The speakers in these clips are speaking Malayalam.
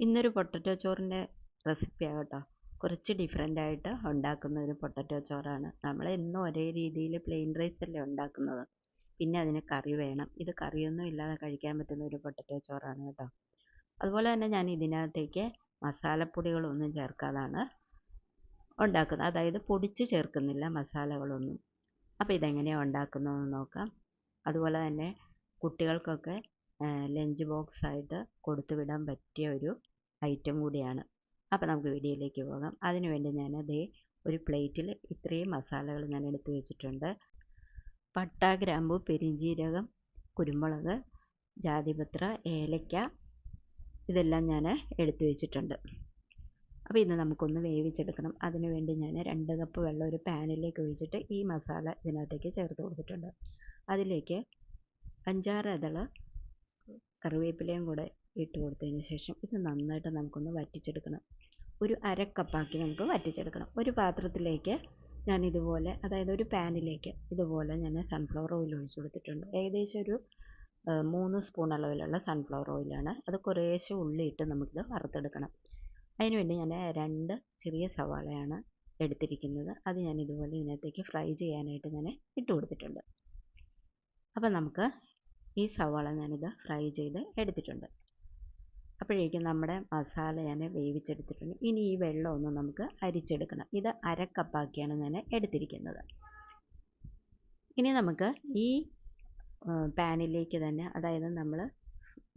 ഇന്നൊരു പൊട്ടറ്റോ ചോറിന്റെ റെസിപ്പിയാണ് കേട്ടോ കുറച്ച് ഡിഫറെന്റ് ആയിട്ട് ഉണ്ടാക്കുന്ന ഒരു പൊട്ടറ്റോ ചോറാണ്. നമ്മൾ എന്നും ഒരേ രീതിയിൽ പ്ലെയിൻ റൈസ് അല്ലേ ഉണ്ടാക്കുന്നത്. പിന്നെ അതിന് കറി വേണം. ഇത് കറിയൊന്നും ഇല്ലാതെ കഴിക്കാൻ പറ്റുന്ന ഒരു പൊട്ടറ്റോ ചോറാണ് കേട്ടോ. അതുപോലെ തന്നെ ഞാൻ ഇതിനകത്തേക്ക് മസാലപ്പൊടികളൊന്നും ചേർക്കാതാണ് ഉണ്ടാക്കുന്നത്. അതായത് പൊടിച്ച് ചേർക്കുന്നില്ല മസാലകളൊന്നും. അപ്പോൾ ഇതെങ്ങനെയാണ് ഉണ്ടാക്കുന്നതെന്ന് നോക്കാം. അതുപോലെ തന്നെ കുട്ടികൾക്കൊക്കെ ലഞ്ച് ബോക്സ് ആയിട്ട് കൊടുത്തു വിടാൻ പറ്റിയ ഒരു ഐറ്റം കൂടിയാണ്. അപ്പോൾ നമുക്ക് വീഡിയോയിലേക്ക് പോകാം. അതിനുവേണ്ടി ഞാൻ ദേ ഒരു പ്ലേറ്റിൽ ഇത്രയും മസാലകൾ ഞാൻ എടുത്തു വെച്ചിട്ടുണ്ട്. പട്ട ഗ്രാമ്പു പെരിഞ്ജീരകം കുരുമുളക് ജാതിപത്ര ഏലക്ക ഇതെല്ലാം ഞാൻ എടുത്തു വെച്ചിട്ടുണ്ട്. അപ്പോൾ ഇത് നമുക്കൊന്ന് വേവിച്ചെടുക്കണം. അതിനുവേണ്ടി ഞാൻ രണ്ട് കപ്പ് വെള്ളം ഒരു പാനിലേക്ക് ഒഴിച്ചിട്ട് ഈ മസാല ഇതിനകത്തേക്ക് ചേർത്ത് കൊടുത്തിട്ടുണ്ട്. അതിലേക്ക് അഞ്ചാറ് ഇതൾ കറിവേപ്പിലയും കൂടെ ഇട്ട് കൊടുത്തതിന് ശേഷം ഇത് നന്നായിട്ട് നമുക്കൊന്ന് വറ്റിച്ചെടുക്കണം. ഒരു അര കപ്പാക്കി നമുക്ക് വറ്റിച്ചെടുക്കണം. ഒരു പാത്രത്തിലേക്ക് ഞാൻ ഇതുപോലെ അതായത് ഒരു പാനിലേക്ക് ഇതുപോലെ ഞാൻ സൺഫ്ലവർ ഓയിൽ ഒഴിച്ചു കൊടുത്തിട്ടുണ്ട്. ഏകദേശം ഒരു മൂന്ന് സ്പൂൺ അളവിലുള്ള സൺഫ്ലവർ ഓയിലാണ് അത് കുറേശ്ശെ ഉള്ളിയിട്ട് നമുക്കിത് വറുത്തെടുക്കണം. അതിനുവേണ്ടി ഞാൻ രണ്ട് ചെറിയ സവാളയാണ് എടുത്തിരിക്കുന്നത്. അത് ഞാൻ ഇതുപോലെ ഇതിനകത്തേക്ക് ഫ്രൈ ചെയ്യാനായിട്ട് ഞാൻ ഇട്ട് കൊടുത്തിട്ടുണ്ട്. അപ്പോൾ നമുക്ക് ഈ സവാള ഞാനിത് ഫ്രൈ ചെയ്ത് എടുത്തിട്ടുണ്ട്. അപ്പോഴേക്കും നമ്മുടെ മസാല ഞാൻ വേവിച്ചെടുത്തിട്ടുണ്ട്. ഇനി ഈ വെള്ളം ഒന്ന് നമുക്ക് അരിച്ചെടുക്കണം. ഇത് അരക്കപ്പാക്കിയാണ് ഞാൻ എടുത്തിരിക്കുന്നത്. ഇനി നമുക്ക് ഈ പാനിലേക്ക് തന്നെ അതായത് നമ്മൾ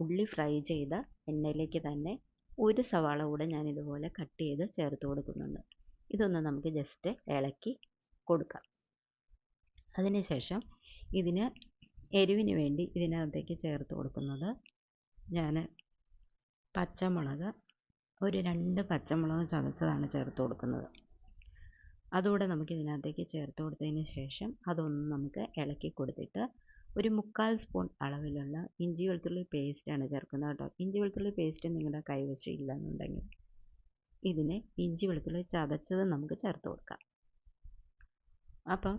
ഉള്ളി ഫ്രൈ ചെയ്ത എണ്ണയിലേക്ക് തന്നെ ഒരു സവാള കൂടെ ഞാൻ ഇതുപോലെ കട്ട് ചെയ്ത് ചേർത്ത് കൊടുക്കുന്നുണ്ട്. ഇതൊന്ന് നമുക്ക് ജസ്റ്റ് ഇളക്കി കൊടുക്കാം. അതിനുശേഷം ഇതിന് എരിവിന് വേണ്ടി ഇതിനകത്തേക്ക് ചേർത്ത് കൊടുക്കുന്നത് ഞാൻ പച്ചമുളക് ഒരു രണ്ട് പച്ചമുളക് ചതച്ചതാണ് ചേർത്ത് കൊടുക്കുന്നത്. അതുകൂടെ നമുക്ക് ഇതിനകത്തേക്ക് ചേർത്ത് കൊടുത്തതിന് ശേഷം അതൊന്ന് നമുക്ക് ഇളക്കി കൊടുത്തിട്ട് ഒരു മുക്കാൽ സ്പൂൺ അളവിലുള്ള ഇഞ്ചി വെളുത്തുള്ളി പേസ്റ്റാണ് ചേർക്കുന്നത് കേട്ടോ. ഇഞ്ചി വെളുത്തുള്ളി പേസ്റ്റ് നിങ്ങളുടെ കൈവശം ഇല്ലെന്നുണ്ടെങ്കിൽ ഇതിന് ഇഞ്ചി വെളുത്തുള്ളി ചതച്ചത് നമുക്ക് ചേർത്ത് കൊടുക്കാം. അപ്പം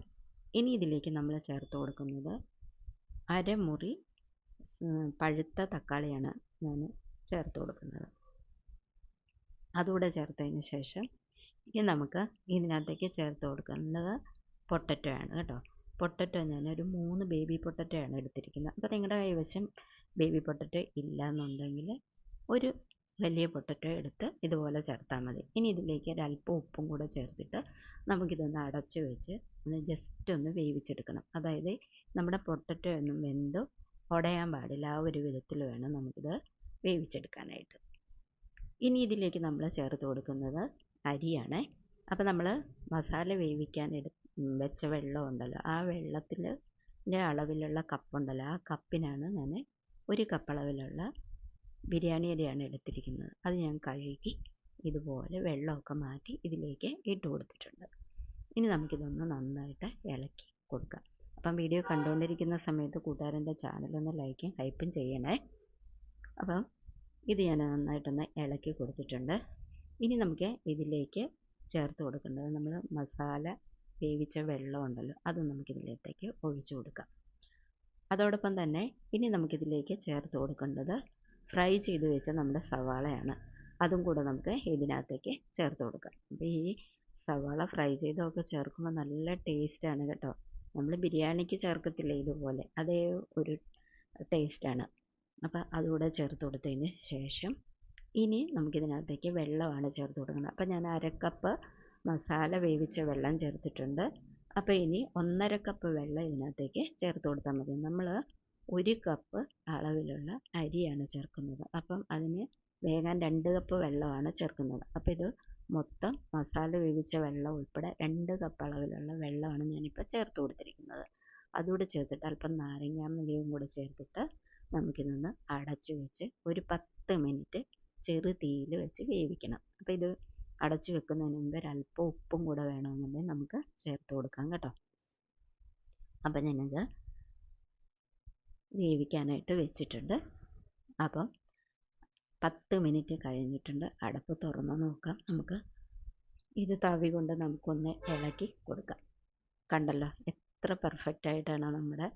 ഇനി ഇതിലേക്ക് നമ്മൾ ചേർത്ത് കൊടുക്കുന്നത് അരമുറി പഴുത്ത തക്കാളിയാണ് ഞാൻ ചേർത്ത് കൊടുക്കുന്നത്. അതുകൂടെ ചേർത്തതിന് ശേഷം ഇനി നമുക്ക് ഇതിനകത്തേക്ക് ചേർത്ത് കൊടുക്കുന്നത് പൊട്ടറ്റോ ആണ് കേട്ടോ. പൊട്ടറ്റോ ഞാൻ ഒരു മൂന്ന് ബേബി പൊട്ടറ്റോ ആണ് എടുത്തിരിക്കുന്നത്. അപ്പോൾ നിങ്ങളുടെ കൈവശം ബേബി പൊട്ടറ്റോ ഇല്ല എന്നുണ്ടെങ്കിൽ ഒരു വലിയ പൊട്ടറ്റോ എടുത്ത് ഇതുപോലെ ചേർത്താൽ മതി. ഇനി ഇതിലേക്ക് ഒരല്പം ഉപ്പും കൂടെ ചേർത്തിട്ട് നമുക്കിതൊന്ന് അടച്ച് വെച്ച് ഒന്ന് ജസ്റ്റ് ഒന്ന് വേവിച്ചെടുക്കണം. അതായത് നമ്മുടെ പൊട്ടറ്റോ ഒന്നും വെന്ത് ഉടയാൻ പാടില്ല. ആ ഒരു വിധത്തിൽ വേണം നമുക്കിത് വേവിച്ചെടുക്കാനായിട്ട്. ഇനി ഇതിലേക്ക് നമ്മൾ ചേർത്ത് കൊടുക്കുന്നത് അരിയാണ്. അപ്പോൾ നമ്മൾ മസാല വേവിക്കാൻ എടു വെച്ച വെള്ളം ഉണ്ടല്ലോ ആ വെള്ളത്തിൽ അളവിലുള്ള കപ്പുണ്ടല്ലോ ആ കപ്പിനാണ് ഞാൻ ഒരു കപ്പളവിലുള്ള ബിരിയാണി അരിയാണ് എടുത്തിരിക്കുന്നത്. അത് ഞാൻ കഴുകി ഇതുപോലെ വെള്ളമൊക്കെ മാറ്റി ഇതിലേക്ക് ഇട്ട് കൊടുത്തിട്ടുണ്ട്. ഇനി നമുക്കിതൊന്ന് നന്നായിട്ട് ഇളക്കി കൊടുക്കാം. അപ്പം വീഡിയോ കണ്ടുകൊണ്ടിരിക്കുന്ന സമയത്ത് കൂട്ടുകാരന്റെ ചാനലൊന്ന് ലൈക്കും ഹൈപ്പും ചെയ്യണേ. അപ്പം ഇത് ഞാൻ നന്നായിട്ടൊന്ന് ഇളക്കി കൊടുത്തിട്ടുണ്ട്. ഇനി നമുക്ക് ഇതിലേക്ക് ചേർത്ത് കൊടുക്കേണ്ടത് നമ്മൾ മസാല വേവിച്ച വെള്ളം ഉണ്ടല്ലോ അതും നമുക്കിതിലേക്ക് ഒഴിച്ചു കൊടുക്കാം. അതോടൊപ്പം തന്നെ ഇനി നമുക്കിതിലേക്ക് ചേർത്ത് കൊടുക്കേണ്ടത് ഫ്രൈ ചെയ്ത് വെച്ച നമ്മുടെ സവാളയാണ്. അതും കൂടെ നമുക്ക് ഇതിനകത്തേക്ക് ചേർത്ത് കൊടുക്കാം. അപ്പോൾ ഈ സവാള ഫ്രൈ ചെയ്തൊക്കെ ചേർക്കുമ്പോൾ നല്ല ടേസ്റ്റാണ് കേട്ടോ. നമ്മൾ ബിരിയാണിക്ക് ചേർക്കത്തില്ലേ ഇതുപോലെ? അതേ ഒരു ടേസ്റ്റാണ് അപ്പോൾ അതുകൂടെ ചേർത്ത് കൊടുത്തതിന് ശേഷം ഇനി നമുക്കിതിനകത്തേക്ക് വെള്ളമാണ് ചേർത്ത് കൊടുക്കുന്നത്. അപ്പോൾ ഞാൻ അരക്കപ്പ് മസാല വേവിച്ച വെള്ളം ചേർത്തിട്ടുണ്ട്. അപ്പോൾ ഇനി ഒന്നര കപ്പ് വെള്ളം ഇതിനകത്തേക്ക് ചേർത്ത് കൊടുത്താൽ മതി. നമ്മൾ ഒരു കപ്പ് അളവിലുള്ള അരിയാണ് ചേർക്കുന്നത്. അപ്പം അതിന് വേഗം രണ്ട് കപ്പ് വെള്ളമാണ് ചേർക്കുന്നത്. അപ്പോൾ ഇത് മൊത്തം മസാല വേവിച്ച വെള്ളം ഉൾപ്പെടെ രണ്ട് കപ്പ് അളവിലുള്ള വെള്ളമാണ് ഞാനിപ്പോൾ ചേർത്ത് കൊടുത്തിരിക്കുന്നത്. അതുകൂടെ ചേർത്തിട്ട് അല്പം നാരങ്ങാനീരും കൂടെ ചേർത്തിട്ട് നമുക്കിതൊന്ന് അടച്ചു വെച്ച് ഒരു പത്ത് മിനിറ്റ് ചെറു തീയിൽ വെച്ച് വേവിക്കണം. അപ്പോൾ ഇത് അടച്ചു വെക്കുന്നതിന് മുമ്പ് ഒരല്പം ഉപ്പും കൂടെ വേണമെന്നുണ്ടെങ്കിൽ നമുക്ക് ചേർത്ത് കൊടുക്കാം കേട്ടോ. അപ്പം ഞാനത് വേവിക്കാനായിട്ട് വെച്ചിട്ടുണ്ട്. അപ്പം പത്ത് മിനിറ്റ് കഴിഞ്ഞിട്ടുണ്ട്. അടപ്പ് തുറന്ന് നോക്കാം. നമുക്ക് ഇത് തവി കൊണ്ട് നമുക്കൊന്ന് ഇളക്കി കൊടുക്കാം. കണ്ടല്ലോ എത്ര പെർഫെക്റ്റ് ആയിട്ടാണ് നമ്മുടെ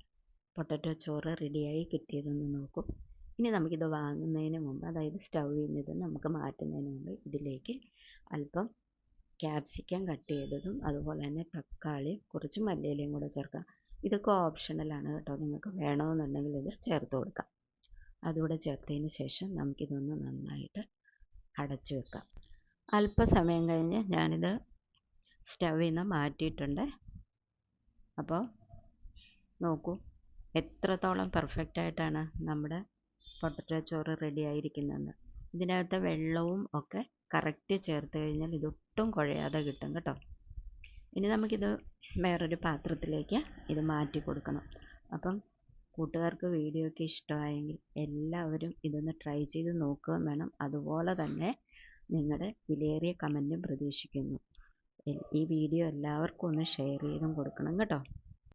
പൊട്ടറ്റോ ചോറ് റെഡിയായി കിട്ടിയതെന്ന് നോക്കും. ഇനി നമുക്കിത് വാങ്ങുന്നതിന് മുമ്പ് അതായത് സ്റ്റൗവിൽ നിന്ന് ഇത് നമുക്ക് മാറ്റുന്നതിന് മുമ്പ് ഇതിലേക്ക് അല്പം ക്യാപ്സിക്കം കട്ട് ചെയ്തതും അതുപോലെ തന്നെ തക്കാളി കുറച്ച് മല്ലിയിലയും കൂടെ ചേർക്കാം. ഇതൊക്കെ ഓപ്ഷണലാണ് കേട്ടോ. നിങ്ങൾക്ക് വേണമെന്നുണ്ടെങ്കിൽ ഇത് ചേർത്ത് കൊടുക്കാം. അതുകൂടെ ചേർത്തതിന് ശേഷം നമുക്കിതൊന്ന് നന്നായിട്ട് അടച്ചു വെക്കാം. അല്പസമയം കഴിഞ്ഞ് ഞാനിത് സ്റ്റവിൽ നിന്ന് മാറ്റിയിട്ടുണ്ട്. അപ്പോൾ നോക്കൂ എത്രത്തോളം പെർഫെക്റ്റ് ആയിട്ടാണ് നമ്മുടെ പൊട്ടറ്റോ ചോറ് റെഡി ആയിരിക്കുന്നതെന്ന് ഇതിനകത്തെ വെള്ളവും ഒക്കെ കറക്റ്റ് ചേർത്ത് കഴിഞ്ഞാൽ ഇതൊട്ടും കുഴയാതെ കിട്ടും കേട്ടോ. ഇനി നമുക്കിത് വേറൊരു പാത്രത്തിലേക്ക് ഇത് മാറ്റി കൊടുക്കണം. അപ്പം കൂട്ടുകാർക്ക് വീഡിയോ ഒക്കെ ഇഷ്ടമായെങ്കിൽ എല്ലാവരും ഇതൊന്ന് ട്രൈ ചെയ്ത് നോക്കുകയും വേണം. അതുപോലെ തന്നെ നിങ്ങളുടെ വിലയേറിയ കമന്റും പ്രതീക്ഷിക്കുന്നു. ഈ വീഡിയോ എല്ലാവർക്കും ഒന്ന് ഷെയർ ചെയ്തും കൊടുക്കണം കേട്ടോ.